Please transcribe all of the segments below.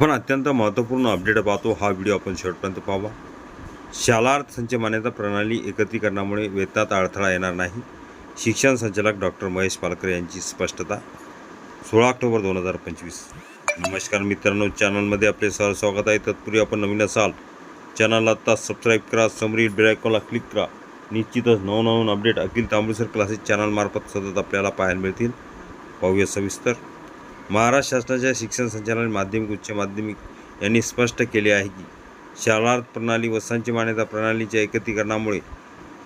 पण अत्यंत महत्त्वपूर्ण अपडेट पाहतो. हा व्हिडिओ आपण शेवटपर्यंत पाहावा. शालार्थ संच मान्यता प्रणाली एकत्रीकरणामुळे वेतनात अडथळा येणार नाही. शिक्षण संचालक डॉक्टर महेश पालकर यांची स्पष्टता. सोळा ऑक्टोबर दोन हजार पंचवीस. नमस्कार मित्रांनो चॅनलमध्ये आपले सर स्वागत आहे. तत्पूर्वी आपण नवीन असाल चॅनलला आत्ता सबस्क्राईब करा समरी बेलायकॉनला क्लिक करा. निश्चितच नवनवीन अपडेट अखिल तांबुसर क्लासेस चॅनलमार्फत सतत आपल्याला पाहायला मिळतील. पाहूया सविस्तर. महाराष्ट्र शासनाच्या शिक्षण संचालन माध्यमिक उच्च माध्यमिक यांनी स्पष्ट केले आहे की शालार्थ प्रणाली व संच मान्यता प्रणालीच्या एकत्रीकरणामुळे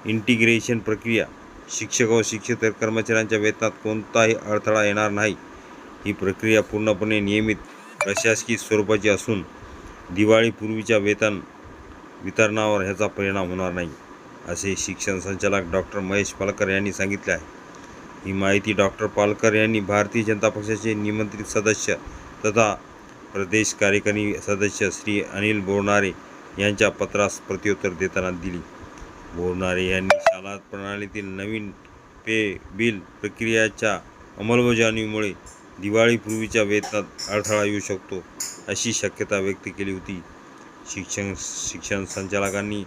इंटिग्रेशन प्रक्रिया शिक्षक व शिक्षक कर्मचाऱ्यांच्या वेतनात कोणताही अडथळा येणार नाही. ही प्रक्रिया पूर्णपणे नियमित प्रशासकीय स्वरूपाची असून दिवाळीपूर्वीच्या वेतन वितरणावर ह्याचा परिणाम होणार नाही असे शिक्षण संचालक डॉक्टर महेश पालकर यांनी सांगितले आहे. ही माहिती डॉक्टर पालकर यांनी भारतीय जनता पक्षाचे निमंत्रित सदस्य तथा प्रदेश कार्यकारिणी सदस्य श्री अनिल बोरनारे यांच्या पत्रास प्रत्युत्तर देताना दिली. बोरनारे यांनी शाला प्रणालीतील नवीन पे बिल प्रक्रियाच्या अंमलबजावणीमुळे दिवाळीपूर्वीच्या वेतनात अडथळा येऊ शकतो अशी शक्यता व्यक्त केली होती. शिक्षण शिक्षण संचालकांनी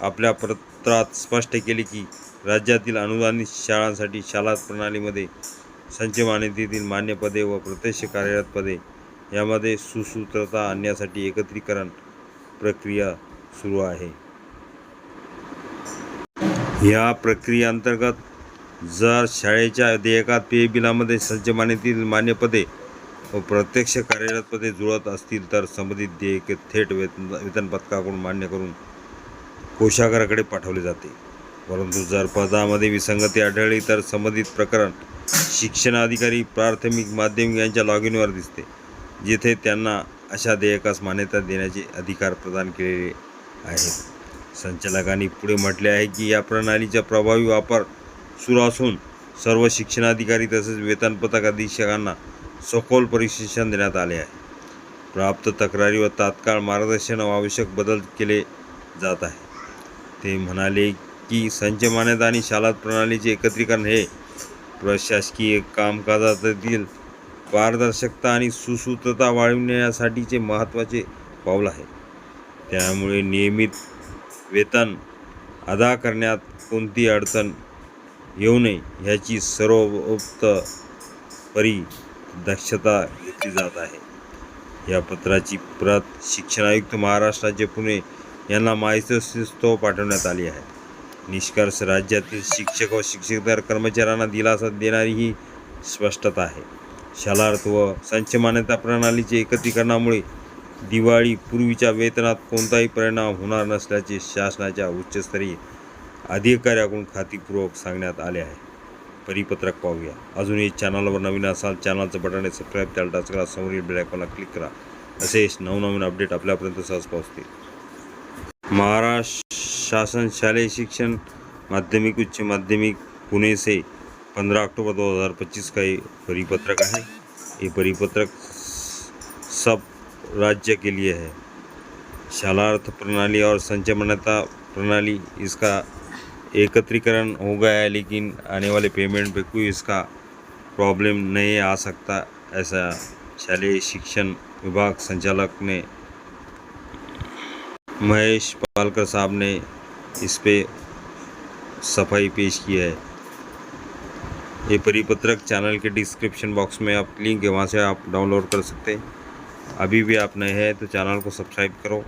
आपल्या पत्रात स्पष्ट केले की राज्यातील अनुदानित शाळांसाठी शाळा प्रणालीमध्ये संच मान्यतेतील मान्य पदे व प्रत्यक्ष कार्यरत पदे यामध्ये सुसूत्रता आणण्यासाठी एकत्रीकरण प्रक्रिया सुरू आहे. या प्रक्रियेअंतर्गत जर शाळेच्या देयकात पे बिलामध्ये संच मान्यतेतील मान्य पदे व प्रत्यक्ष कार्यरत पदे जुळत असतील तर संबंधित देयके थेट वेतन वेतन पथकाकडून मान्य करून कोशागाराकडे पाठवले जाते. परंतु जर पदामध्ये विसंगती आढळली तर संबंधित प्रकरण शिक्षणाधिकारी प्राथमिक माध्यमिक यांच्या लॉग इनवर दिसते जिथे त्यांना अशा देयकास मान्यता देण्याचे अधिकार प्रदान केलेले आहेत. संचालकांनी पुढे म्हटले आहे की या प्रणालीचा प्रभावी वापर सुरू असून सर्व शिक्षणाधिकारी तसेच वेतन पथक अधीक्षकांना सखोल प्रशिक्षण देण्यात आले आहे. प्राप्त तक्रारी व तात्काळ मार्गदर्शन व आवश्यक बदल केले जात आहे ते म्हणाले की संच मान्यता आणि शालात प्रणालीचे एकत्रीकरण हे प्रशासकीय कामकाजातील पारदर्शकता आणि सुसूत्रता वाढविण्यासाठीचे महत्त्वाचे पाऊल आहे. त्यामुळे नियमित वेतन अदा करण्यात कोणती अडचण येऊ नये ह्याची सर्वोपरी दक्षता घेतली जात आहे. या पत्राची प्रत शिक्षण आयुक्त महाराष्ट्राचे पुणे यांना माहिती पाठवण्यात आली आहे. निष्कर्ष राज्यातील शिक्षक व शिक्षकेतर कर्मचाऱ्यांना दिलासा देणारी ही स्पष्टता आहे. शालार्थ व संच मान्यता प्रणालीचे एकत्रीकरणामुळे दिवाळी पूर्वीच्या वेतनात कोणताही परिणाम होणार नसल्याचे शासनाच्या उच्चस्तरीय अधिकाऱ्याकडून खातीपूर्वक सांगण्यात आले आहे. परिपत्रक पाहूया. अजूनही चॅनलवर नवीन असाल चॅनलचं बटन आहे सबस्क्राईब त्याला टच करा समोरील बेलायकॉनला क्लिक करा. असेच नवनवीन अपडेट आपल्यापर्यंत सहज पोहोचतील. महाराष्ट्र शासन शालेय शिक्षण, माध्यमिक, उच्च माध्यमिक, पुणे से पंद्रह अक्टूबर 2025 का ये परिपत्रक है। ये परिपत्रक सब राज्य के लिए है। शालार्थ प्रणाली और संचमनता प्रणाली इसका एकत्रीकरण हो गया है, लेकिन आने वाले पेमेंट पे कोई इसका प्रॉब्लम नहीं आ सकता, ऐसा शालेय शिक्षण विभाग संचालक ने महेश पालकर साहब ने इस पर सफ़ाई पेश की है। ये परिपत्रक चैनल के डिस्क्रिप्शन बॉक्स में आप लिंक है, वहाँ से आप डाउनलोड कर सकते हैं। अभी भी आप नए हैं तो चैनल को सब्सक्राइब करो।